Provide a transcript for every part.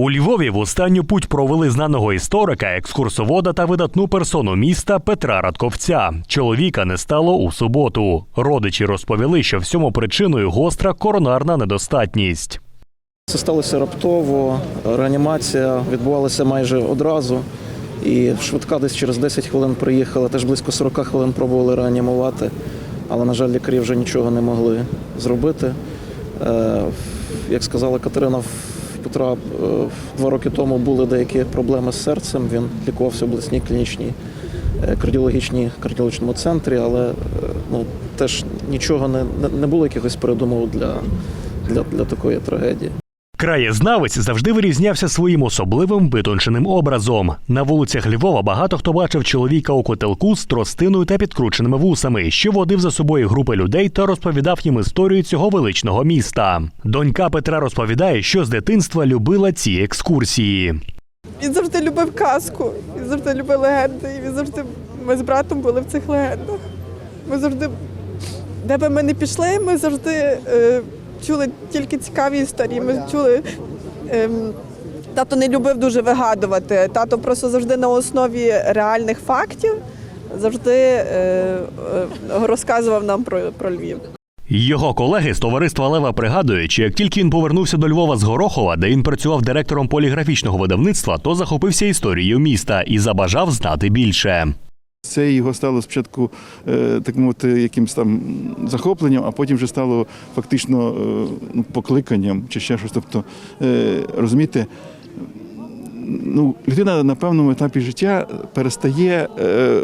У Львові в останню путь провели знаного історика, екскурсовода та видатну персону міста Петра Радковця. Чоловіка не стало у суботу. Родичі розповіли, що всьому причиною гостра коронарна недостатність. Це сталося раптово. Реанімація відбувалася майже одразу. І швидка десь через 10 хвилин приїхала, теж близько 40 хвилин пробували реанімувати, але, на жаль, лікарі вже нічого не могли зробити. Е, Як сказала Катерина, Петра е, два роки тому були деякі проблеми з серцем. Він лікувався в обласній клінічній е, кардіологічній кардіологічному центрі, але е, ну, теж нічого не, не- було якихось передумов для, для, для такої трагедії. Краєзнавець завжди вирізнявся своїм особливим витонченим образом. На вулицях Львова багато хто бачив чоловіка у котелку з тростиною та підкрученими вусами, що водив за собою групи людей та розповідав їм історію цього величного міста. Донька Петра розповідає, що з дитинства любила ці екскурсії. Він завжди любив казку, він завжди любив легенди, він завжди. Ми з братом були в цих легендах. Ми завжди, де би ми не пішли, ми завжди е, чули тільки цікаві історії. Ми чули. Е, тато не любив дуже вигадувати. Тато просто завжди на основі реальних фактів завжди е, е, розказував нам про, про Львів. Його колеги з товариства Лева пригадують, як тільки він повернувся до Львова з Горохова, де він працював директором поліграфічного видавництва, то захопився історією міста і забажав знати більше. Це його стало спочатку е, так мовити, якимось там захопленням, а потім вже стало фактично е, ну, покликанням чи ще щось. Тобто, е, розумієте, ну, людина на певному етапі життя перестає е,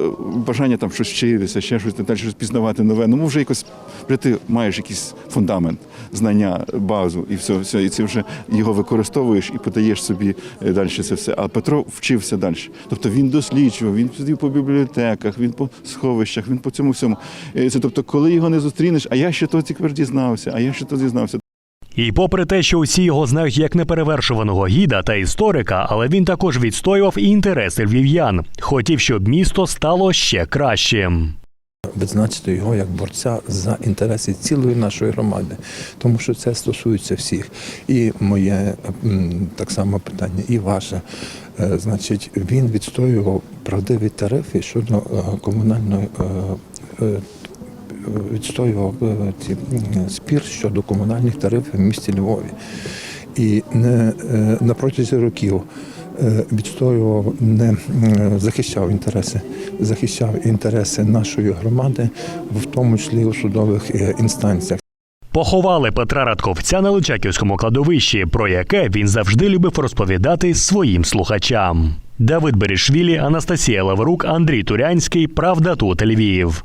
бажання там щось вчитися, ще щось далі, щось пізнавати нове. Ну, вже якось вже ти маєш якийсь фундамент, знання, базу, і все, все, і це вже його використовуєш і подаєш собі е, далі це все. А Петро вчився далі. Тобто він досліджував, він сидів по бібліотеках, він по сховищах, він по цьому всьому. Е, Це тобто, коли його не зустрінеш, а я ще то тепер дізнався, а я ще то дізнався. І попри те, що усі його знають як неперевершуваного гіда та історика, але він також відстоював і інтереси львів'ян. Хотів, щоб місто стало ще кращим. відзначити його як борця за інтереси цілої нашої громади, тому що це стосується всіх. І моє так само питання, і ваше. Е, Значить, він відстоював правдиві тарифи щодо е, комунальної. Відстоював е, ці спір щодо комунальних тарифів в місті Львові. І не е, на протязі років е, відстоював, не захищав інтереси, захищав інтереси нашої громади, в тому числі у судових інстанціях. Поховали Петра Радковця на Личаківському кладовищі, про яке він завжди любив розповідати своїм слухачам. Давид Берішвілі, Анастасія Лаврук, Андрій Турянський. Правда тут Львів.